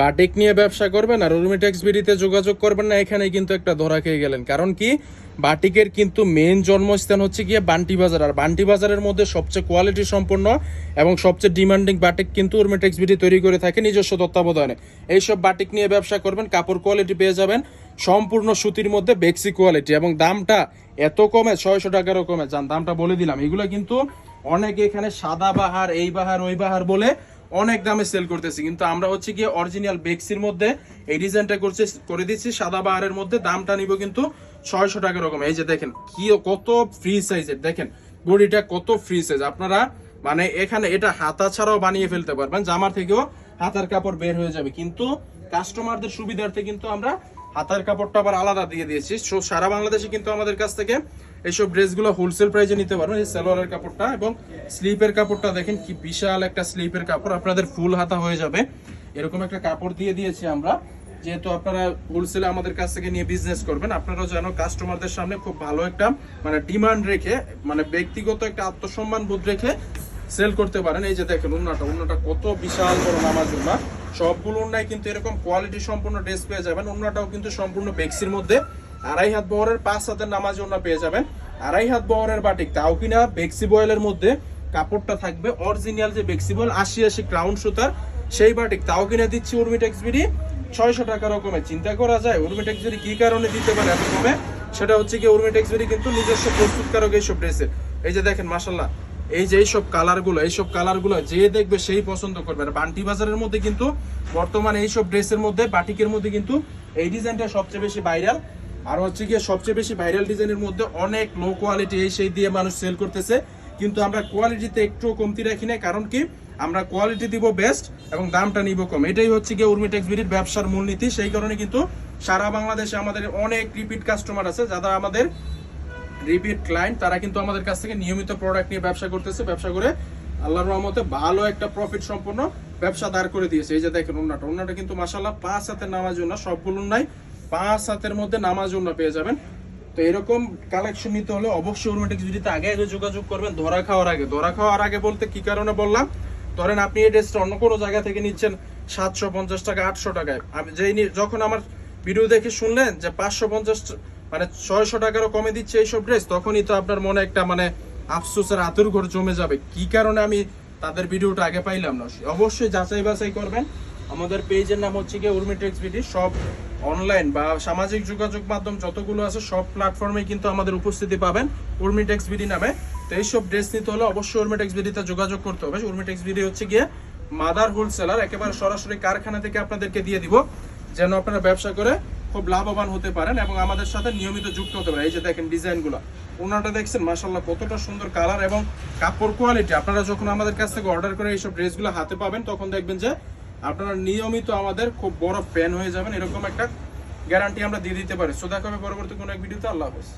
Batik নিয়ে ব্যবসা করবেন আর উর্মিটেক্স বিডিতে যোগাযোগ করবেন না এখানে কিন্তু একটা ধরা খেয়ে গেলেন। কারণ কি? বাটিকের কিন্তু মেন জন্মস্থান হচ্ছে গিয়ে বান্টি বাজার। আর বান্টি বাজারের মধ্যে সবচেয়ে কোয়ালিটি সম্পন্ন এবং সবচেয়ে ডিমান্ডিং বাটিক কিন্তু উর্মিটেক্স বিডি তৈরি করে থাকে নিজস্ব তত্ত্বাবধানে। এইসব বাটিক নিয়ে ব্যবসা করবেন, কাপড় কোয়ালিটি পেয়ে যাবেন, সম্পূর্ণ সুতির মধ্যে বেক্সি কোয়ালিটি এবং দামটা এত কমে, ছয়শো টাকারও কমে। যান, দামটা বলে দিলাম। এগুলো কিন্তু অনেকে এখানে সাদা বাহার, এই বাহার, ওই বাহার বলে অনেক দামে সেল করতেছি, কিন্তু আমরা হচ্ছে গিয়ে অরিজিনাল বেক্সির মধ্যে এই ডিজাইনটা করছে, করে দিচ্ছি, সাদা বাহারের মধ্যে। দামটা নিব কিন্তু ছয়শো টাকা রকম। এই যে দেখেন, কি কত ফ্রি সাইজের দেখেন, বডিটা কত ফ্রি সাইজ আপনারা মানে এখানে এটা হাতা ছাড়াও বানিয়ে ফেলতে পারবেন, জামার থেকেও হাতার কাপড় বের হয়ে যাবে। কিন্তু কাস্টমারদের সুবিধার্থে কিন্তু আমরা হাতার কাপড়টা আবার আলাদা দিয়ে দিয়েছি। সো সারা বাংলাদেশে কিন্তু আমাদের কাছ থেকে এইসব ড্রেসগুলো হোলসেল প্রাইসে নিতে পারবেন। এই সালোয়ারের কাপড়টা এবং স্লিপের কাপড়টা দেখেন কি বিশাল একটা স্লিপের কাপড়। আপনাদের ফুল হাতা হয়ে যাবে। এরকম একটা কাপড় দিয়ে দিয়েছি আমরা। যেহেতু আপনারা হোলসেলে আমাদের কাছ থেকে নিয়ে বিজনেস করবেন, আপনারাও যেন কাস্টমারদের সামনে খুব ভালো একটা মানে ডিমান্ড রেখে মানে ব্যক্তিগত একটা আত্মসম্মান বোধ রেখে সেল করতে পারেন। এই যে দেখেন উন্নাটা উন্নাটা কত বিশাল বড় নামাজ উন্না। সবগুলো উন্নায় কিন্তু এরকম কোয়ালিটি সম্পূর্ণ ড্রেস পেয়ে যাবেন। উন্নাটাও কিন্তু সম্পূর্ণ বেক্সির মধ্যে। আড়াই হাত বহরের পাঁচ হাতের নামাজ উন্না পেয়ে যাবেন। আড়াই হাত বহরের বাটিক তাও কিনা বেক্সি বয়েলের মধ্যে কাপড়টা থাকবে। অরিজিনাল যে বেক্সি বয়েল, আশি আশি ক্রাউন সুতার, সেই বাটিক তাও কিনা দিচ্ছি উর্মিটেক্স বিডি। ছয়শো টাকা রকমের চিন্তা করা যায় উর্মিটেক্স বিডি কি কারণে দিতে পারে এত কমে? সেটা হচ্ছে কি উর্মিটেক্স বিডি কিন্তু নিজস্ব প্রস্তুতকারক এইসব ড্রেসের এই যে দেখেন মাসাল্লাহ এই যে এইসব কালারগুলো এইসব কালারগুলো যে দেখবে সেই পছন্দ করবে। আর বান্টি বাজারের মধ্যে কিন্তু বর্তমানে এইসব ড্রেসের মধ্যে, বাটিকের মধ্যে কিন্তু এই ডিজাইনটা সবচেয়ে বেশি ভাইরাল আর হচ্ছে গিয়ে সবচেয়ে বেশি ভাইরাল ডিজাইনের মধ্যে অনেক লো কোয়ালিটি এই সেই দিয়ে মানুষ সেল করতেছে। কিন্তু আমরা কোয়ালিটিতে একটু কমতি রাখি না কারণ কি? আমরা কোয়ালিটি দিব বেস্ট এবং দামটা নিব কম। এটাই হচ্ছে গিয়ে উর্মিটেক্স বিডির ব্যবসার মূলনীতি। সেই কারণে কিন্তু সারা বাংলাদেশে আমাদের অনেক রিপিট কাস্টমার আছে, যারা আমাদের রিপিট ক্লায়েন্ট, তারা কিন্তু আমাদের কাছ থেকে নিয়মিত প্রোডাক্ট নিয়ে ব্যবসা করতেছে। ব্যবসা করে আল্লাহর রহমতে ভালো একটা প্রফিট সম্পন্ন ব্যবসা দাঁড় করে দিয়েছে। এই যে দেখেন ওনাটা ওনাটা কিন্তু মাসাল্লাহ পাঁচ হাতের নামাজ ওনা সবগুলো নাই পাঁচ হাতের মধ্যে নামাজ ওনা পেয়ে যাবেন। তো এরকম কালেকশন নিতে হলে অবশ্যই উর্মেটিক্স ভিডিওতে আগে আগে যোগাযোগ করবেন, ধরা খাওয়ার আগে। ধরা খাওয়ার আগে বলতে কি কারণে বললাম? ধরেন আপনি এই ড্রেসটা অন্য কোনো জায়গা থেকে নিচ্ছেন সাতশো পঞ্চাশ টাকা, আটশো টাকায়। আমি যেই যখন আমার ভিডিও দেখে শুনলেন যে পাঁচশো পঞ্চাশ মানে ছয়শো টাকারও কমে দিচ্ছে এইসব ড্রেস তখনই তো আপনার মনে একটা মানে আফসোসের আতুর ঘর জমে যাবে। কি কারণে আমি তাদের ভিডিওটা আগে পাইলাম না? অবশ্যই যাচাই বাছাই করবেন। আমাদের পেজের নাম হচ্ছে গিয়ে উর্মিটেক্স ভিডি। সব অনলাইন বা সামাজিক যোগাযোগ মাধ্যম যতগুলো আছে, সব প্ল্যাটফর্মে কিন্তু আমাদের উপস্থিতি পাবেন উর্মিটেক্স ভিডি নামে। তো এইসব ড্রেস নিতে হলে অবশ্যই উর্মিটেক্স বিডিতে যোগাযোগ করতে হবে। উর্মিটেক্স ভিডি হচ্ছে গিয়ে মাদার হোলসেলার, একেবারে সরাসরি কারখানা থেকে আপনাদেরকে দিয়ে দিব, যেন আপনারা ব্যবসা করে খুব লাভবান হতে পারেন এবং আমাদের সাথে নিয়মিত যুক্ত হতে পারেন। এই যে দেখেন ডিজাইনগুলো, ওনাটা দেখছেন মাসাল্লাহ কতটা সুন্দর কালার এবং কাপড় কোয়ালিটি আপনারা যখন আমাদের কাছ থেকে অর্ডার করে এইসব ড্রেসগুলো হাতে পাবেন, তখন দেখবেন যে আপনারা নিয়মিত আমাদের খুব বড় ফ্যান হয়ে যাবেন। এরকম একটা গ্যারান্টি আমরা দিয়ে দিতে পারি। সো দেখা হবে পরবর্তী কোনো এক ভিডিওতে আল্লাহ হাফেজ।